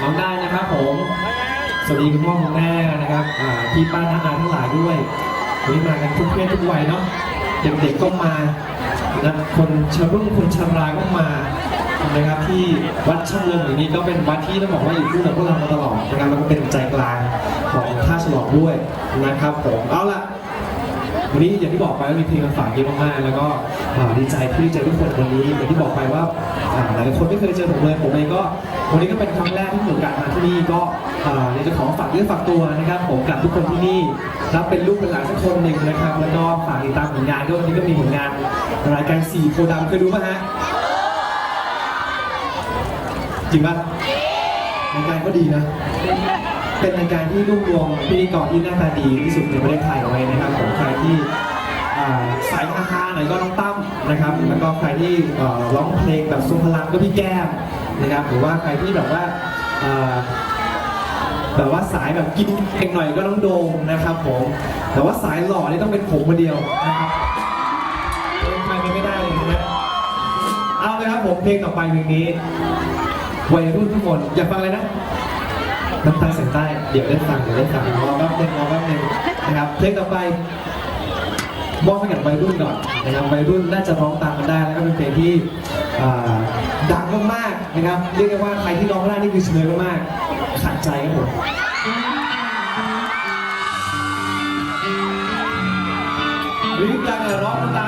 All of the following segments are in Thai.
น้องได้นะครับผม สวัสดีคุณพ่อคุณแม่นะครับพี่ป้าน้าอาทั้งหลายด้วยวันนี้มากันทุกเพศทุกวัยเนาะเด็กๆก็มานะคนชรุ่งคนชราก็มานะครับที่วัดช่องลมอย่างนี้ก็เป็นวัดที่ต้องบอกว่าอยู่คู่กับพวกเรามาตลอดนะครับแล้วก็เป็นใจกลางของท่าฉลองด้วยนะครับผมเอาล่ะ วันนี้อย่างที่บอกไปว่ามีเพลงมาฝากเยอะมากๆแล้วก็ดีใจที่ได้เจอทุกคนวันนี้อย่างที่บอกไปว่าหลายๆคนไม่เคยเจอผมเลยผมเองก็วันนี้ก็เป็นครั้งแรกที่ผมกลับมาที่นี่ก็อยากจะขอฝากเรื่องฝากตัวนะครับผมกับทุกคนที่นี่รับเป็นลูกเป็นหลานสักคนหนึ่งนะครับแล้วก็ฝากติดตามผลงานด้วยวันนี้ก็มีผลงานรายการสี่โพดำเคยดูป่ะฮะจริงป่ะรายการก็ดีนะ เป็นรายการที่รวบรวมพิธีกรที่หน้าตาดีที่สุดในประเทศไทยเอาไว้นะครับของใครที่สายฮาๆหน่อยก็น้องตั้มนะครับ แล้วก็ใครที่ร้องเพลงแบบทรงพลังก็พี่แก้มนะครับ หรือว่าใครที่แบบว่าแบบว่าสายแบบกินเองหน่อยก็น้องโดมนะครับผม แต่ว่าสายหล่อนี่ต้องเป็นผมคนเดียวนะครับเป็นใครไปไม่ได้เลยนะเอาเลยครับผมเพลงต่อไปเพลงนี้วัยรุ่นทุกคนอยากฟังอะไรนะ น้ำตาเสียงใต้ เดี๋ยวได้ฟังเดี๋ยวได้ฟังรอแป๊บนึงรอแป๊บนึงนะครับ เพลงต่อไปมอบให้กับวัยรุ่นก่อนนะครับวัยรุ่นน่าจะร้องตามกันได้แล้วก็เป็นเพลงที่ดังมากๆนะครับเรียกได้ว่าใครที่ร้องได้นี่คือเฉลยมากๆขัดใจครับผมรือดังอะร้องตาม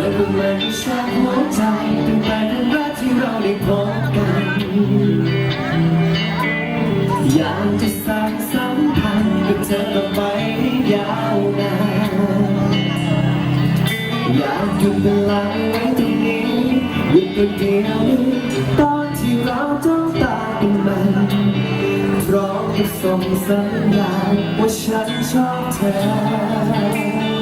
เธอเป็นมาที่ชอบหัวใจตั้งแต่เรื่องแรกที่เราได้พบกัน อยากจะสร้างสัมพันธ์กับเธอต่อไปให้ยาวนานอยากหยุดเวลาไว้ตรงนี้หยุดตัวเดียวตอนที่เราจ้องตากันมันร้อมกับส่งสัญญาณว่าฉันชอบเธอ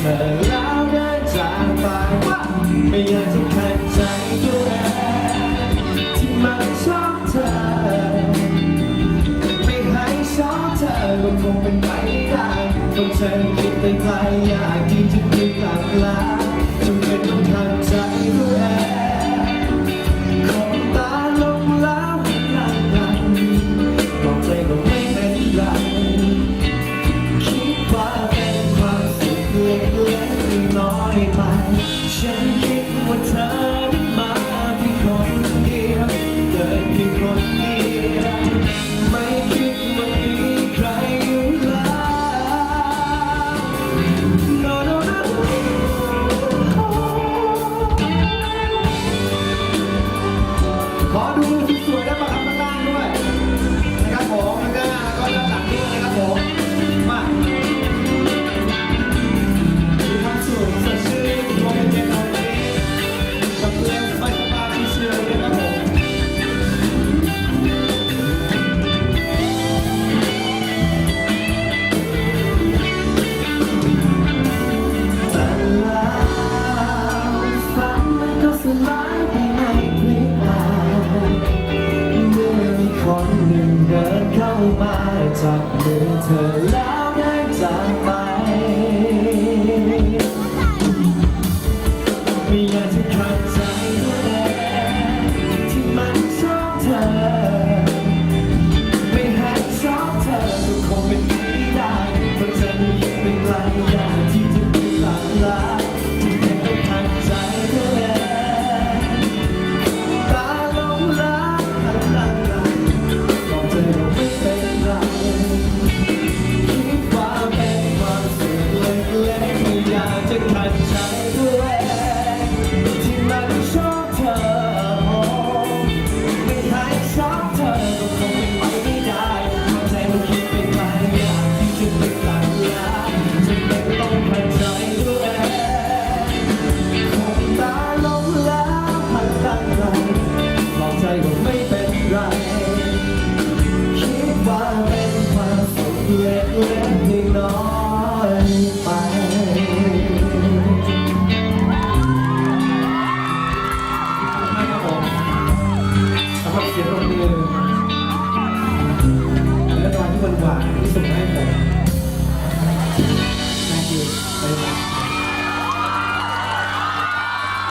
เธอแล้วเดินจากไปว่าไม่อยากจะขัดใจตัวเองที่มันชอบเธอ ไม่ให้ชอบเธอก็คงเป็นไปไม่ได้ต้องเธอคิดไปไกลอยากที่จะคิดกลับลา ๆน้ มาจับมือเธอแล้วได้จากไป และไม่อยากจะขัดใจ